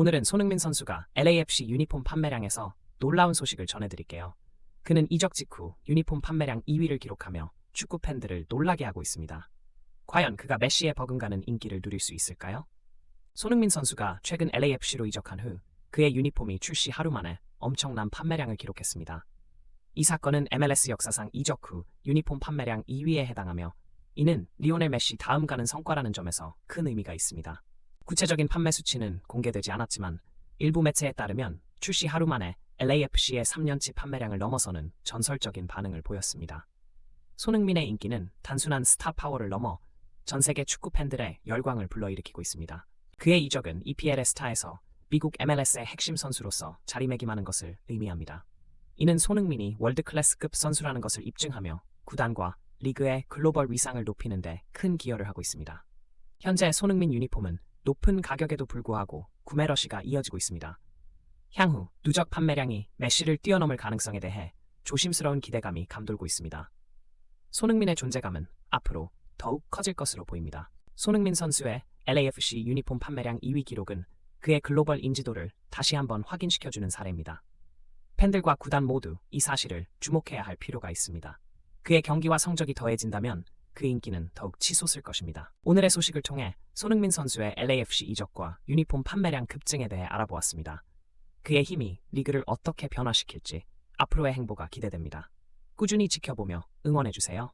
오늘은 손흥민 선수가 LAFC 유니폼 판매량에서 놀라운 소식을 전해드릴게요. 그는 이적 직후 유니폼 판매량 2위를 기록하며 축구 팬들을 놀라게 하고 있습니다. 과연 그가 메시에 버금가는 인기를 누릴 수 있을까요? 손흥민 선수가 최근 LAFC로 이적한 후 그의 유니폼이 출시 하루 만에 엄청난 판매량을 기록했습니다. 이 사건은 MLS 역사상 이적 후 유니폼 판매량 2위에 해당하며 이는 리오넬 메시 다음 가는 성과라는 점에서 큰 의미가 있습니다. 구체적인 판매 수치는 공개되지 않았지만 일부 매체에 따르면 출시 하루 만에 LAFC의 3년치 판매량을 넘어서는 전설적인 반응을 보였습니다. 손흥민의 인기는 단순한 스타 파워를 넘어 전 세계 축구 팬들의 열광을 불러일으키고 있습니다. 그의 이적은 EPL의 스타에서 미국 MLS의 핵심 선수로서 자리매김하는 것을 의미합니다. 이는 손흥민이 월드 클래스급 선수라는 것을 입증하며 구단과 리그의 글로벌 위상을 높이는 데 큰 기여를 하고 있습니다. 현재 손흥민 유니폼은 높은 가격에도 불구하고 구매 러시가 이어지고 있습니다. 향후 누적 판매량이 메시를 뛰어넘을 가능성에 대해 조심스러운 기대감이 감돌고 있습니다. 손흥민의 존재감은 앞으로 더욱 커질 것으로 보입니다. 손흥민 선수의 LAFC 유니폼 판매량 2위 기록은 그의 글로벌 인지도를 다시 한번 확인시켜주는 사례입니다. 팬들과 구단 모두 이 사실을 주목해야 할 필요가 있습니다. 그의 경기와 성적이 더해진다면 그 인기는 더욱 치솟을 것입니다. 오늘의 소식을 통해 손흥민 선수의 LAFC 이적과 유니폼 판매량 급증에 대해 알아보았습니다. 그의 힘이 리그를 어떻게 변화시킬지 앞으로의 행보가 기대됩니다. 꾸준히 지켜보며 응원해주세요.